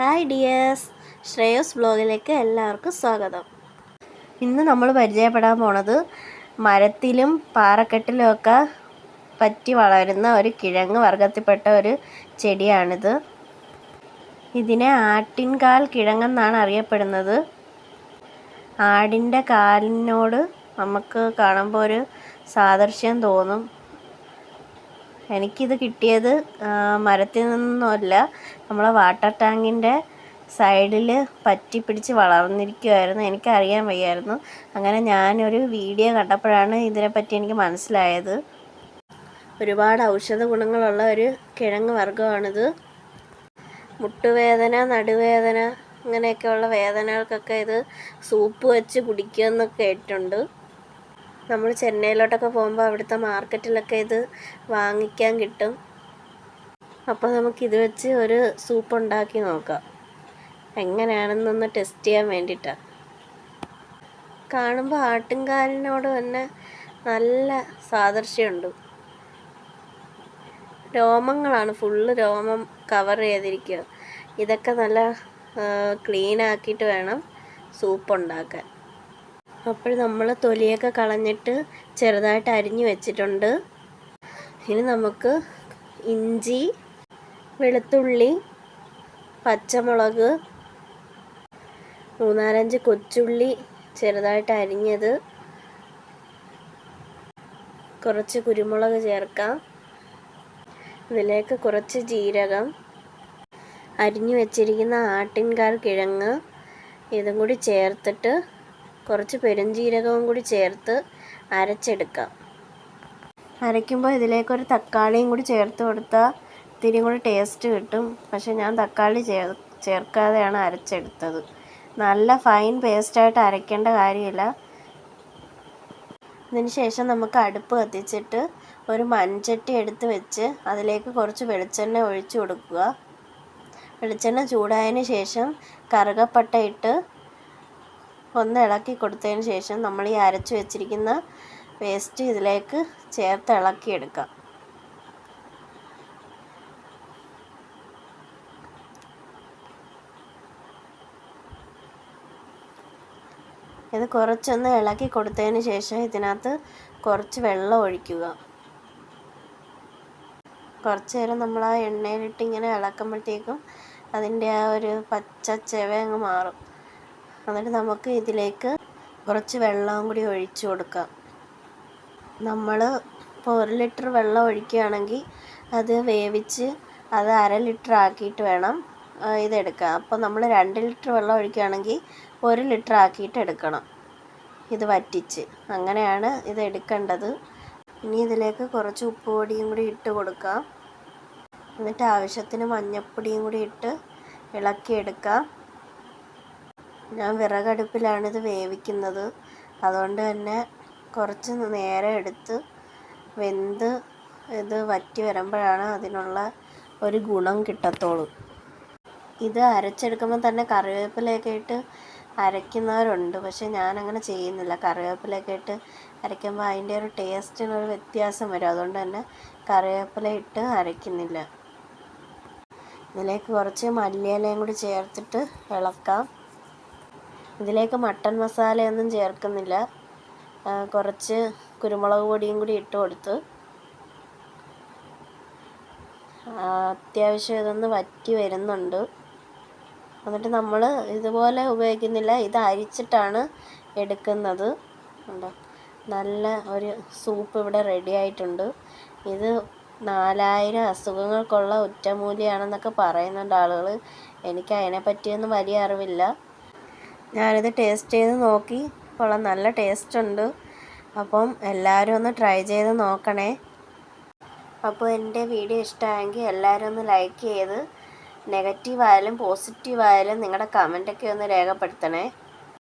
Hi dears. Shreyas ബ്ലോഗിലേക്ക് എല്ലാവർക്കും സ്വാഗതം. ഇന്ന് നമ്മൾ പരിചയപ്പെടാൻ പോണത് മരത്തിലും പാറക്കെട്ടിലും ഒക്കെ പറ്റി വളരുന്ന ഒരു കിഴങ്ങ് വർഗത്തിൽപ്പെട്ട ഒരു ചെടിയാണിത്. ഇതിനെ ആട്ടിൻകാൽ കിഴങ്ങെന്നാണ് അറിയപ്പെടുന്നത്. ആടിന്റെ കാലിനോട് നമുക്ക് കാണുമ്പോൾ ഒരു സാദൃശ്യം തോന്നും. എനിക്കിത് കിട്ടിയത് മരത്തിൽ നിന്നൊന്നുമല്ല. നമ്മളെ വാട്ടർ ടാങ്കിന്റെ സൈഡിൽ പറ്റി പിടിച്ച് വളർന്നിരിക്കുമായിരുന്നു എനിക്കറിയാൻ വയ്യായിരുന്നു. അങ്ങനെ ഞാനൊരു വീഡിയോ കണ്ടപ്പോഴാണ് ഇതിനെപ്പറ്റി എനിക്ക് മനസ്സിലായത്. ഒരുപാട് ഔഷധ ഗുണങ്ങളുള്ള ഒരു കിഴങ്ങ് വർഗമാണിത്. മുട്ടുവേദന നടുവേദന അങ്ങനെയൊക്കെയുള്ള വേദനകൾക്കൊക്കെ ഇത് സൂപ്പ് വെച്ച് കുടിക്കുമെന്നൊക്കെ കേട്ടിട്ടുണ്ട്. നമ്മൾ ചെന്നൈയിലോട്ടൊക്കെ പോകുമ്പോൾ അവിടുത്തെ മാർക്കറ്റിലൊക്കെ ഇത് വാങ്ങിക്കാൻ കിട്ടും. അപ്പോൾ നമുക്കിത് വെച്ച് ഒരു സൂപ്പ് ഉണ്ടാക്കി നോക്കാം. എങ്ങനെയാണെന്നൊന്ന് ടെസ്റ്റ് ചെയ്യാൻ വേണ്ടിയിട്ടാണ് കാണുമ്പോൾ ആട്ടിൻകാലിനോട് തന്നെ നല്ല സാദൃശ്യമുണ്ട്. രോമങ്ങളാണ് ഫുള്ള് രോമം കവർ ചെയ്തിരിക്കുക. ഇതൊക്കെ നല്ല ക്ലീൻ ആക്കിയിട്ട് വേണം സൂപ്പ് ഉണ്ടാക്കാൻ. അപ്പോൾ നമ്മൾ തൊലിയൊക്കെ കളഞ്ഞിട്ട് ചെറുതായിട്ട് അരിഞ്ഞു വെച്ചിട്ടുണ്ട്. ഇനി നമുക്ക് ഇഞ്ചി വെളുത്തുള്ളി പച്ചമുളക് മൂന്നാലഞ്ച് കൊച്ചുള്ളി ചെറുതായിട്ട് അരിഞ്ഞത്. കുറച്ച് കുരുമുളക് ചേർക്കാം. ഇതിലേക്ക് കുറച്ച് ജീരകം. അരിഞ്ഞു വെച്ചിരിക്കുന്ന ആട്ടിൻകാൽ കിഴങ്ങ് ഇതും കൂടി ചേർത്തിട്ട് കുറച്ച് പെരുംജീരകവും കൂടി ചേർത്ത് അരച്ചെടുക്കാം. അരയ്ക്കുമ്പോൾ ഇതിലേക്കൊരു തക്കാളിയും കൂടി ചേർത്ത് കൊടുത്താൽ ഇത്തിരി കൂടി ടേസ്റ്റ് കിട്ടും. പക്ഷെ ഞാൻ തക്കാളി ചേർ ചേർക്കാതെയാണ് അരച്ചെടുത്തത്. നല്ല ഫൈൻ പേസ്റ്റായിട്ട് അരയ്ക്കേണ്ട കാര്യമില്ല. അതിന് ശേഷം നമുക്ക് അടുപ്പ് കത്തിച്ചിട്ട് ഒരു മൺചട്ടി എടുത്ത് വെച്ച് അതിലേക്ക് കുറച്ച് വെളിച്ചെണ്ണ ഒഴിച്ചു കൊടുക്കുക. വെളിച്ചെണ്ണ ചൂടായതിന് ശേഷം കറുകപ്പട്ട ഇട്ട് ഒന്ന് ഇളക്കി കൊടുത്തതിന് ശേഷം നമ്മൾ ഈ അരച്ചു വെച്ചിരിക്കുന്ന പേസ്റ്റ് ഇതിലേക്ക് ചേർത്ത് ഇളക്കിയെടുക്കാം. ഇത് കുറച്ചൊന്ന് ഇളക്കി കൊടുത്തതിന് ശേഷം ഇതിനകത്ത് കുറച്ച് വെള്ളം ഒഴിക്കുക. കുറച്ച് നേരം നമ്മൾ ആ എണ്ണയിലിട്ട് ഇങ്ങനെ ഇളക്കുമ്പോഴത്തേക്കും അതിന്റെ ആ ഒരു പച്ച ചെവ അങ്ങ് മാറും. എന്നിട്ട് നമുക്ക് ഇതിലേക്ക് കുറച്ച് വെള്ളവും കൂടി ഒഴിച്ചു കൊടുക്കാം. നമ്മൾ ഇപ്പോൾ ഒരു ലിറ്റർ വെള്ളം ഒഴിക്കുകയാണെങ്കിൽ അത് വേവിച്ച് അത് അര ലിറ്റർ ആക്കിയിട്ട് വേണം ഇതെടുക്കാം അപ്പോൾ നമ്മൾ രണ്ട് ലിറ്റർ വെള്ളം ഒഴിക്കുകയാണെങ്കിൽ ഒരു ലിറ്റർ ആക്കിയിട്ട് എടുക്കണം. ഇത് വറ്റിച്ച്. അങ്ങനെയാണ് ഇത് എടുക്കേണ്ടത്. ഇനി ഇതിലേക്ക് കുറച്ച് ഉപ്പ് പൊടിയും കൂടി ഇട്ട് കൊടുക്കാം. എന്നിട്ട് ആവശ്യത്തിന് മഞ്ഞൾപ്പൊടിയും കൂടി ഇട്ട് ഇളക്കിയെടുക്കാം. ഞാൻ വിറകടുപ്പിലാണിത് വേവിക്കുന്നത്. അതുകൊണ്ട് തന്നെ കുറച്ച് നേരം എടുത്ത് വെന്ത് ഇത് വറ്റി വരുമ്പോഴാണ് അതിനുള്ള ഒരു ഗുണം കിട്ടത്തുള്ളൂ. ഇത് അരച്ചെടുക്കുമ്പോൾ തന്നെ കറിവേപ്പിലയൊക്കെ ഇട്ട് അരയ്ക്കുന്നവരുണ്ട്. പക്ഷെ ഞാനങ്ങനെ ചെയ്യുന്നില്ല. കറിവേപ്പിലയൊക്കെ ഇട്ട് അരയ്ക്കുമ്പോൾ അതിന്റെ ഒരു ടേസ്റ്റിനൊരു വ്യത്യാസം വരും. അതുകൊണ്ട് തന്നെ കറിവേപ്പില ഇട്ട് അരയ്ക്കുന്നില്ല. ഇതിലേക്ക് കുറച്ച് മല്ലിയിലയും കൂടി ചേർത്തിട്ട് ഇളക്കാം. ഇതിലേക്ക് മട്ടൻ മസാലയൊന്നും ചേർക്കുന്നില്ല. കുറച്ച് കുരുമുളക് പൊടിയും കൂടി ഇട്ട് കൊടുത്ത്. അത്യാവശ്യം ഇതൊന്ന് വറ്റി വരുന്നുണ്ട്. എന്നിട്ട് നമ്മൾ ഇതുപോലെ ഉപയോഗിക്കുന്നില്ല. ഇത് അരിച്ചിട്ടാണ് എടുക്കുന്നത്. ഉണ്ടോ നല്ല ഒരു സൂപ്പ് ഇവിടെ റെഡി ആയിട്ടുണ്ട്. ഇത് നാലായിരം അസുഖങ്ങൾക്കുള്ള ഒറ്റമൂലിയാണെന്നൊക്കെ പറയുന്നുണ്ട് ആളുകൾ എനിക്ക് അതിനെപ്പറ്റിയൊന്നും വലിയ അറിവില്ല. ഞാനിത് ടേസ്റ്റ് ചെയ്ത് നോക്കി. കൊള്ളാം നല്ല ടേസ്റ്റ് ഉണ്ട്. അപ്പം എല്ലാവരും ഒന്ന് ട്രൈ ചെയ്ത് നോക്കണേ. അപ്പോൾ എന്റെ വീഡിയോ ഇഷ്ടമായെങ്കിൽ എല്ലാവരും ഒന്ന് ലൈക്ക് ചെയ്ത് നെഗറ്റീവ് ആയാലും പോസിറ്റീവ് ആയാലും നിങ്ങളുടെ കമന്റൊക്കെ ഒന്ന് രേഖപ്പെടുത്തണേ.